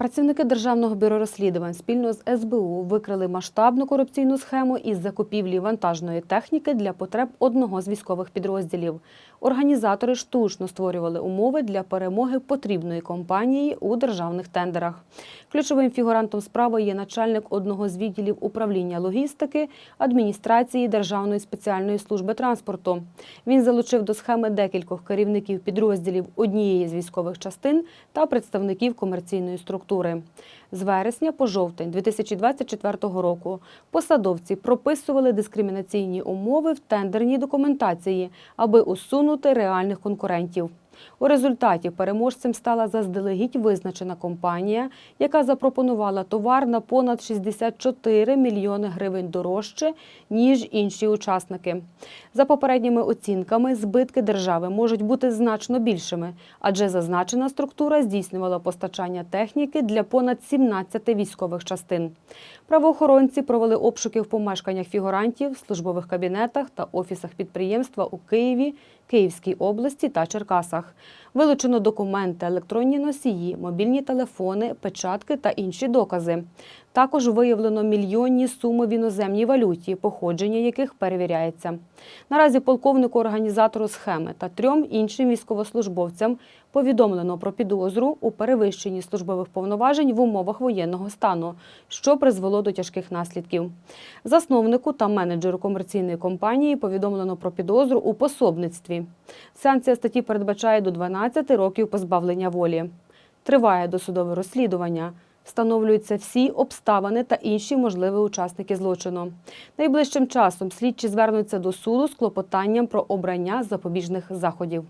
Працівники Державного бюро розслідувань спільно з СБУ викрили масштабну корупційну схему із закупівлі вантажної техніки для потреб одного з військових підрозділів. Організатори штучно створювали умови для перемоги потрібної компанії у державних тендерах. Ключовим фігурантом справи є начальник одного з відділів управління логістики адміністрації Державної спеціальної служби транспорту. Він залучив до схеми декількох керівників підрозділів однієї з військових частин та представників комерційної структури. З вересня по жовтень 2024 року посадовці прописували дискримінаційні умови в тендерній документації, аби усунути реальних конкурентів. У результаті переможцем стала заздалегідь визначена компанія, яка запропонувала товар на понад 64 мільйони гривень дорожче, ніж інші учасники. За попередніми оцінками, збитки держави можуть бути значно більшими, адже зазначена структура здійснювала постачання техніки для понад 17 військових частин. Правоохоронці провели обшуки в помешканнях фігурантів, службових кабінетах та офісах підприємства у Києві, Київській області та Черкасах. Вилучено документи, електронні носії, мобільні телефони, печатки та інші докази. Також виявлено мільйонні суми в іноземній валюті, походження яких перевіряється. Наразі полковнику організатору схеми та трьом іншим військовослужбовцям повідомлено про підозру у перевищенні службових повноважень в умовах воєнного стану, що призвело до тяжких наслідків. Засновнику та менеджеру комерційної компанії повідомлено про підозру у пособництві. Санкція статті передбачає до 12 років позбавлення волі. Триває досудове розслідування. Встановлюються всі обставини та інші можливі учасники злочину. Найближчим часом слідчі звернуться до суду з клопотанням про обрання запобіжних заходів.